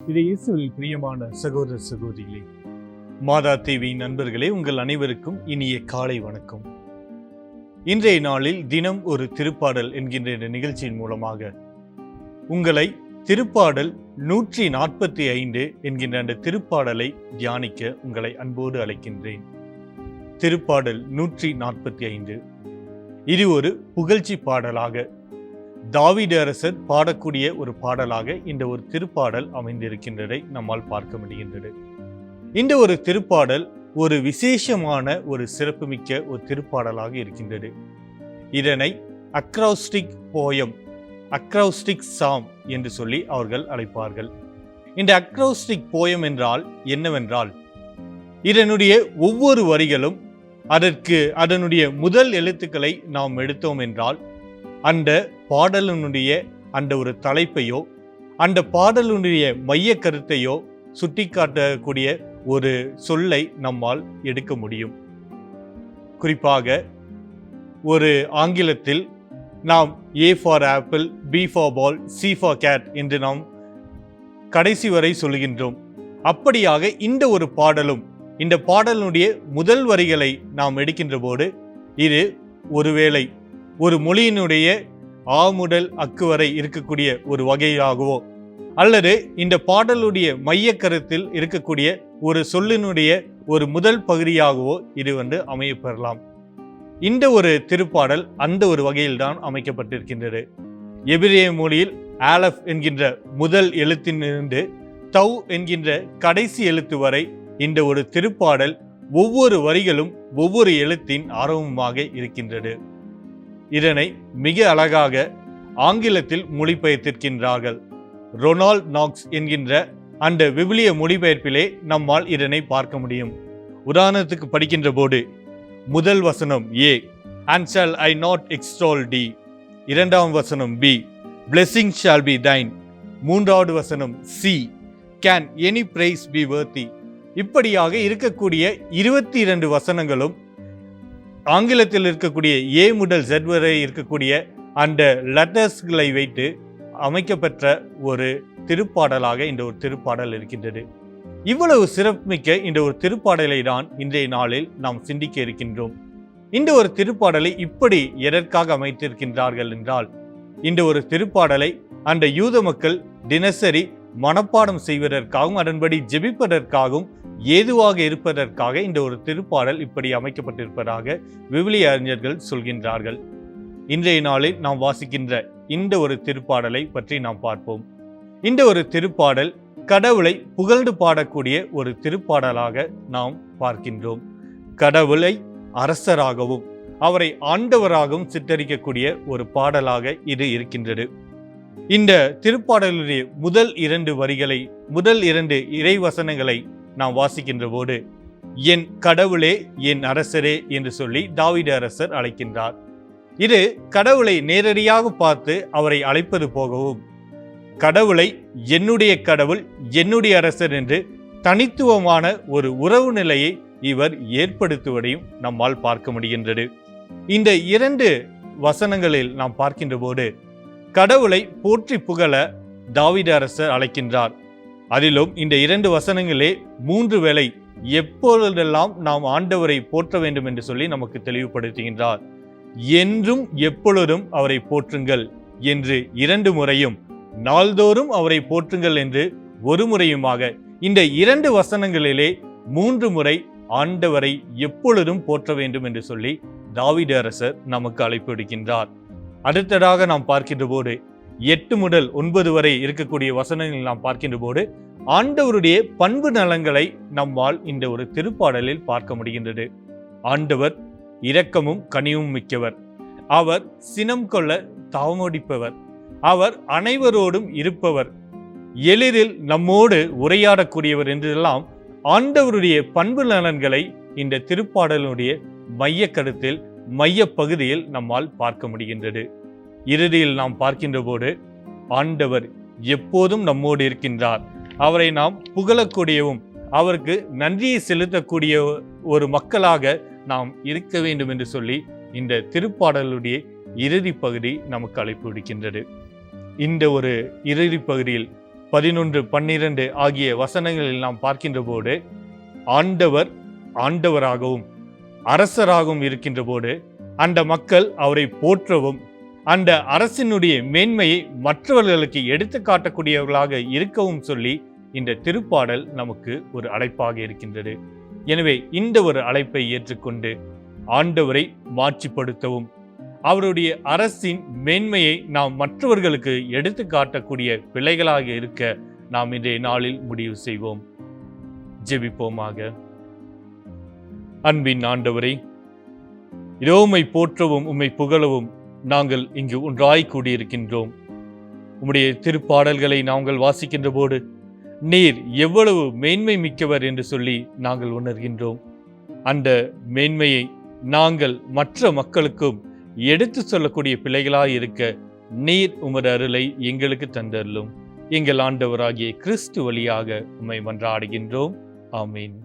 இது இயேசுவில் பிரியமான சகோதர சகோதரிகளே மாதா தேவி நண்பர்களே உங்கள் அனைவருக்கும் இனிய காலை வணக்கம். இன்றைய நாளில் தினம் ஒரு திருப்பாடல் என்கின்ற இந்த நிகழ்ச்சியின் மூலமாக உங்களை திருப்பாடல் நூற்றி நாற்பத்தி ஐந்து என்கின்ற அந்த திருப்பாடலை தியானிக்க உங்களை அன்போடு அழைக்கின்றேன். திருப்பாடல் நூற்றி நாற்பத்தி ஐந்து. இது ஒரு புகழ்ச்சி பாடலாக தாவிட அரசர் பாடக்கூடிய ஒரு பாடலாக இந்த ஒரு திருப்பாடல் அமைந்திருக்கின்றதை நம்மால் பார்க்க முடிகின்றது. இந்த ஒரு திருப்பாடல் ஒரு விசேஷமான ஒரு சிறப்புமிக்க ஒரு திருப்பாடலாக இருக்கின்றது. இதனை அக்ரௌஸ்டிக் போயம் அக்ரௌஸ்டிக் சாம் என்று சொல்லி அவர்கள் அழைப்பார்கள். இந்த அக்ரௌஸ்டிக் போயம் என்றால் என்னவென்றால் இதனுடைய ஒவ்வொரு வரிகளும் அதற்கு அதனுடைய முதல் எழுத்துக்களை நாம் எடுத்தோம் என்றால் அந்த பாடலினுடைய அந்த ஒரு தலைப்பையோ அந்த பாடலினுடைய மைய கருத்தையோ சுட்டிக்காட்டக்கூடிய ஒரு சொல்லை நம்மால் எடுக்க முடியும். குறிப்பாக ஒரு ஆங்கிலத்தில் நாம் A for apple B for ball C for cat என்று நாம் கடைசி வரை சொல்கின்றோம். அப்படியாக இந்த ஒரு பாடலும் இந்த பாடலினுடைய முதல் வரிகளை நாம் எடுக்கின்ற போது இது ஒருவேளை ஒரு மொழியினுடைய ஆமுடல் அக்குவரை அக்கு வரை இருக்கக்கூடிய ஒரு வகையாகவோ அல்லது இந்த பாடலுடைய மைய கருத்தில் இருக்கக்கூடிய ஒரு சொல்லினுடைய ஒரு முதல் பகுதியாகவோ இது வந்து அமையப்பெறலாம். இந்த ஒரு திருப்பாடல் அந்த ஒரு வகையில்தான் அமைக்கப்பட்டிருக்கின்றது. எபிரேய மொழியில் ஆலஃப் என்கின்ற முதல் எழுத்தினிருந்து தவ் என்கின்ற கடைசி எழுத்து வரை இந்த ஒரு திருப்பாடல் ஒவ்வொரு வரிகளும் ஒவ்வொரு எழுத்தின் ஆரம்பமாக இருக்கின்றது. இதனை மிக அழகாக ஆங்கிலத்தில் மொழிபெயர்த்திருக்கின்றார்கள். ரொனால்ட் நாக்ஸ் என்கின்ற அந்த விவிலிய மொழிபெயர்ப்பிலே நம்மால் இதனை பார்க்க முடியும். உதாரணத்துக்கு படிக்கின்ற போது முதல் வசனம் A and shall I not extol thee இரண்டாம் வசனம் B blessing shall be thine மூன்றாவது வசனம் C can any praise be worthy இப்படியாக இருக்கக்கூடிய இருபத்தி இரண்டு வசனங்களும் ஆங்கிலத்தில் இருக்கக்கூடிய ஏ முதல் ஜெட் வரை இருக்கக்கூடிய அந்த லெட்டர்ஸ்களை வைத்து அமைக்கப்பெற்ற ஒரு திருப்பாடலாக இந்த ஒரு திருப்பாடல் இருக்கின்றது. இவ்வளவு சிறப்புமிக்க இந்த ஒரு திருப்பாடலை தான் இன்றைய நாளில் நாம் சிந்திக்க இருக்கின்றோம். இந்த ஒரு திருப்பாடலை இப்படி எதற்காக அமைத்திருக்கின்றார்கள் என்றால் இந்த ஒரு திருப்பாடலை அந்த யூத மக்கள் தினசரி மனப்பாடம் செய்வதற்காகவும் அதன்படி ஜெபிப்பதற்காகவும் ஏதுவாக இருப்பதற்காக இந்த ஒரு திருப்பாடல் இப்படி அமைக்கப்பட்டிருப்பதாக விவிலிய அறிஞர்கள் சொல்கின்றார்கள். இன்றைய நாளில் நாம் வாசிக்கின்ற இந்த ஒரு திருப்பாடலை பற்றி நாம் பார்ப்போம். இந்த ஒரு திருப்பாடல் கடவுளை புகழ்ந்து பாடக்கூடிய ஒரு திருப்பாடலாக நாம் பார்க்கின்றோம். கடவுளை அரசராகவும் அவரை ஆண்டவராகவும் சித்தரிக்கக்கூடிய ஒரு பாடலாக இது இருக்கின்றது. இந்த திருப்பாடலுடைய முதல் இரண்டு வரிகளை முதல் இரண்டு இறைவசனங்களை நாம் வாசிக்கின்ற போது என் கடவுளே என் அரசரே என்று சொல்லி தாவிட அரசர் அழைக்கின்றார். இது கடவுளை நேரடியாக பார்த்து அவரை அழைப்பது போகவும் கடவுளை என்னுடைய கடவுள் என்னுடைய அரசர் என்று தனித்துவமான ஒரு உறவு நிலையை இவர் ஏற்படுத்துவதையும் நம்மால் பார்க்க முடிகின்றது. இந்த இரண்டு வசனங்களில் நாம் பார்க்கின்ற போது கடவுளை போற்றி புகழ தாவிட அரசர் அழைக்கின்றார். அதிலும் இந்த இரண்டு வசனங்களே மூன்று வேளை எப்பொழுதெல்லாம் நாம் ஆண்டவரை போற்ற வேண்டும் என்று சொல்லி நமக்கு தெளிவுபடுத்துகின்றார். என்றும் எப்பொழுதும் அவரை போற்றுங்கள் என்று இரண்டு முறையும் நாள்தோறும் அவரை போற்றுங்கள் என்று ஒரு முறையுமாக இந்த இரண்டு வசனங்களிலே மூன்று முறை ஆண்டவரை எப்பொழுதும் போற்ற வேண்டும் என்று சொல்லி தாவிட அரசர் நமக்கு அழைப்பு விடுக்கின்றார். அடுத்ததாக நாம் பார்க்கின்ற போது எட்டு முதல் ஒன்பது வரை இருக்கக்கூடிய வசனங்கள் நாம் பார்க்கின்ற போது ஆண்டவருடைய பண்பு நலங்களை நம்மால் இந்த ஒரு திருப்பாடலில் பார்க்க முடிகின்றது. ஆண்டவர் இரக்கமும் கனிவும் மிக்கவர். அவர் சினம் கொள்ள தாமடிப்பவர் அவர் அனைவரோடும் இருப்பவர். எளிதில் நம்மோடு உரையாடக்கூடியவர் என்றெல்லாம் ஆண்டவருடைய பண்பு நலன்களை இந்த திருப்பாடலுடைய மைய கருத்தில் மைய பகுதியில் நம்மால் பார்க்க முடிகின்றது. இறுதியில் நாம் பார்க்கின்ற போது ஆண்டவர் எப்போதும் நம்மோடு இருக்கின்றார். அவரை நாம் புகழக்கூடியவும் அவருக்கு நன்றியை செலுத்தக்கூடிய ஒரு மக்களாக நாம் இருக்க வேண்டும் என்று சொல்லி இந்த திருப்பாடலுடைய இறுதி பகுதி நமக்கு அழைப்பு விடுக்கின்றது. இந்த ஒரு இறுதி பகுதியில் பதினொன்று பன்னிரண்டு ஆகிய வசனங்களில் நாம் பார்க்கின்ற போது ஆண்டவர் ஆண்டவராகவும் அரசராகவும் இருக்கின்ற போது அந்த மக்கள் அவரை போற்றவும் அந்த அரசினுடைய மேன்மையை மற்றவர்களுக்கு எடுத்து காட்டக்கூடியவர்களாக இருக்கவும் சொல்லி இந்த திருப்பாடல் நமக்கு ஒரு அழைப்பாக இருக்கின்றது. எனவே இந்த ஒரு அழைப்பை ஏற்றுக்கொண்டு ஆண்டவரை மாற்றிப்படுத்தவும் அவருடைய அரசின் மேன்மையை நாம் மற்றவர்களுக்கு எடுத்து காட்டக்கூடிய பிள்ளைகளாக இருக்க நாம் இன்றைய நாளில் முடிவு செய்வோம். ஜெபிப்போமாக. அன்பின் ஆண்டவரை இதோ உம்மை போற்றவும் உம்மை புகழவும் நாங்கள் இங்கு ஒன்றாய் கூடியிருக்கின்றோம். உம்முடைய திருப்பாடல்களை நாங்கள் வாசிக்கின்ற போது நீர் எவ்வளவு மேன்மை மிக்கவர் என்று சொல்லி நாங்கள் உணர்கின்றோம். அந்த மேன்மையை நாங்கள் மற்ற மக்களுக்கும் எடுத்து சொல்லக்கூடிய பிள்ளைகளாய் இருக்க நீர் உமது அருளை எங்களுக்கு தந்தருளும். எங்கள் ஆண்டவராகிய கிறிஸ்து வழியாக உம்மை மன்றாடுகின்றோம். ஆமீன்.